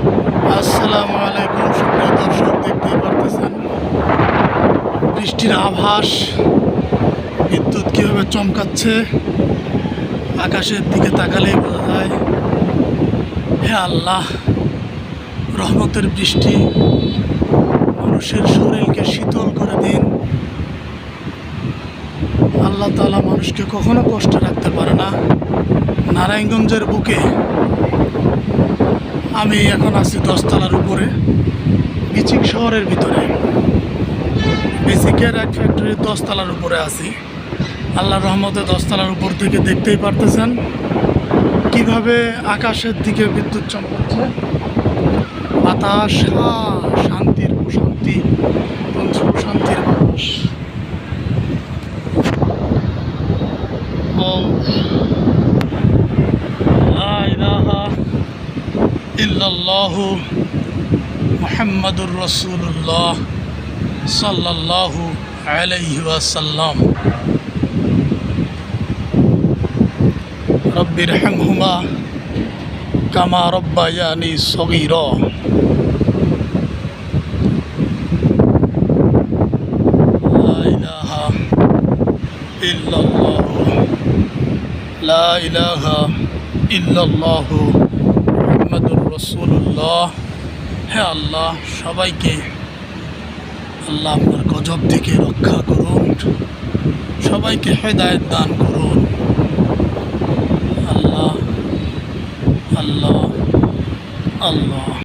আসসালামু আলাইকুম, সুপ্রিয় দর্শক, দেখতেই পারতেছেন। বৃষ্টির আভাস, বিদ্যুৎ কীভাবে চমকাচ্ছে, আকাশের দিকে তাকালেই বোঝা যায়, হে আল্লাহ, রহমতের বৃষ্টি, মানুষের শরীরকে শীতল করে দিন। আল্লাহ তাআলা মানুষকে কখনো কষ্ট রাখতে পারে না। নারায়ণগঞ্জের বুকে আমি এখন আছি দশতলার উপরে বিচিক শহরের ভিতরে। বেসিকের এক ফ্যাক্টরির দশতলার উপরে আছি। আল্লাহর রহমতে দশতলার উপর থেকে দেখতেই পারতেছেন কীভাবে আকাশের দিকে বিদ্যুৎ চমকাচ্ছে বাতাস শান্তির প্রশান্তি পঞ্চ প্রশান্তির বাতাস ও লা ইলাহা ইল্লাল্লাহু মুহাম্মাদুর রাসূলুল্লাহ সাল্লাল্লাহু আলাইহি ওয়াসাল্লাম। রব্বি রহমহুমা কামা রব্বায়ানি সগীরা। ইল্লাল্লাহু, লা ইলাহা ইল্লাল্লাহু রাসূলুল্লাহ হে আল্লাহ, সবাইকে আল্লাহ আপনার গজব থেকে রক্ষা করুন, সবাইকে হেদায়ত দান করুন। আল্লাহ আল্লাহ আল্লাহ।